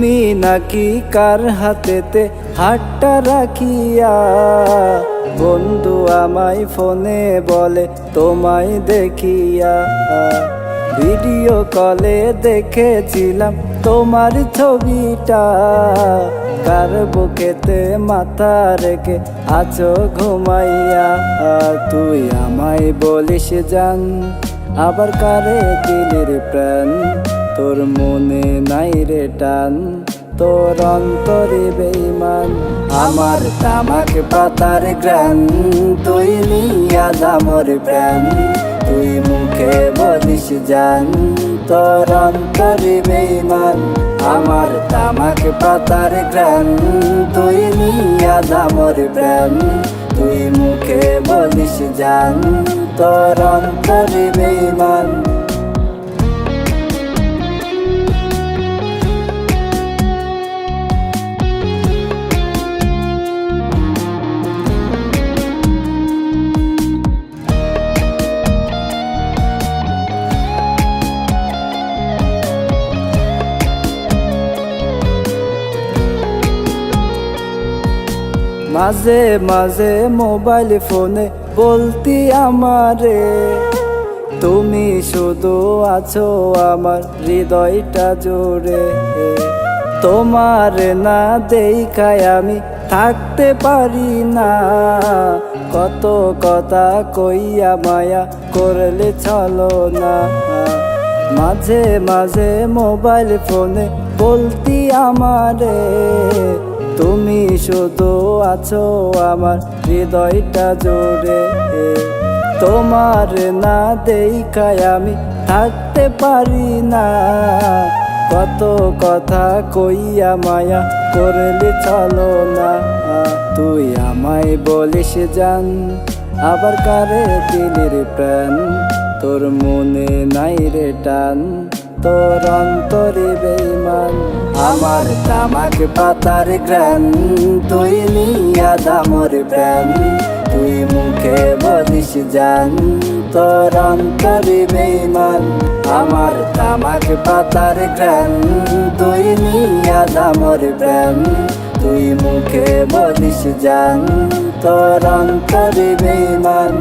তুমি নাকি কার হাতেতে হাতটা রাখিয়া? বন্ধু আমায় ফোনে বলে, তোমায় দেখিয়া। ভিডিও কলে দেখেছিলাম তোমার ছবিটা। কার বুকেতে মাথা রেখে আছো ঘুমাইয়া? তুই আমায় বলিস জান, আবার কারে দিলের প্রাণ? তোর মনে নাই রে টান, তোর অন্তরে বেইমান আমার তামাক পাতার গ্রান তুই নিয়া দামর প্রাণ, তুই মুখে বলিস জান, তোর অন্তরে বেইমান আমার তামাক পাতার গ্রান তুই নিয়া দামর প্রাণ, তুই মুখে বলিস জান, তোর অন্তরে বেইমান মাঝে মাঝে মোবাইল ফোনে বলতি আমারে, তুমি শুধু আছো আমার হৃদয়টা জোরে, তোমার না দেখায় আমি থাকতে পারি না। কত কথা কইয়া মায়া করলে চলো না। মাঝে মাঝে মোবাইল ফোনে বলতি আমারে তুমি শুধু আছো আমার হৃদয়টা জোরে তোমার না দেখায় আমি থাকতে পারি না। কত কথা কইয়া মায়া করলে চলো না। তুই আমায় বলিস জান, আবার কারে দিলের প্রাণ? তোর মনে নাই রে টান। তোর অন্তরে বেইমান আমার তামাক পাতার গ্রান তুই নিয়া দামর প্রাণ। তুই মুখে বলিস জান, তোর অন্তরে বেইমান আমার তামাক পাতার গ্রান তুই নিয়া দামর প্রাণ। তুই মুখে বলিস জান, তোর অন্তরে বেইমান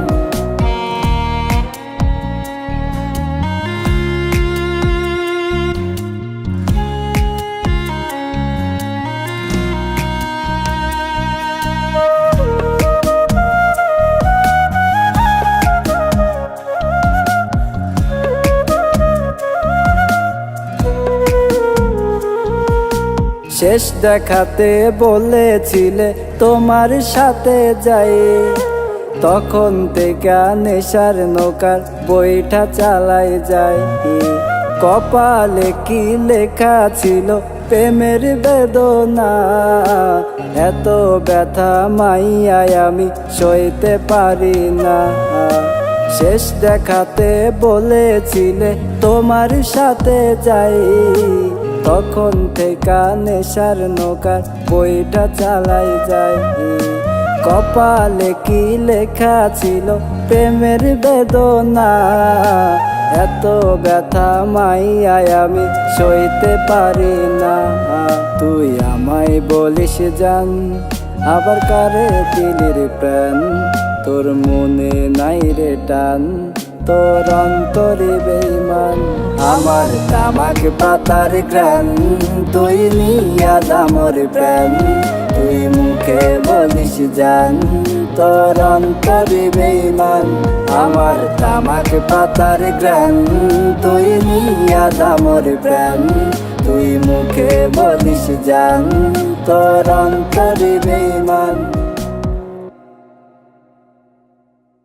শেষ দেখাতে বলেছিলে তোমার সাথে যাই। তখন থেকে নেশার নৌকার বইটা চালাই যায় কপালে কি লেখা ছিল প্রেমের বেদনা? এত ব্যথা মাইয়ায় আমি সইতে পারি না। শেষ দেখাতে বলেছিলে তোমার সাথে যাই। তখন থেকে নেশার নৌকার বইটা চালাই যায় কপালে কি লেখা ছিল? প্রেমের বেদনা। এত ব্যথা মাইয়ায় আমি সইতে পারি না। তুই আমায় বলিস, জান, আবার কারে দিলির প্রাণ? তোর মনে নাই রে টান। তোর অন্তরে বেইমান আমার তামাক পাতার গ্রান তুই নিয়া দামর প্রাণ। তুই মুখে বলিস জান, তোর অন্তরে বেইমান আমার তামাক পাতার গ্রান তুই নিয়া দামর প্রাণ। তুই মুখে বলিস জান, তোর অন্তরে বেইমান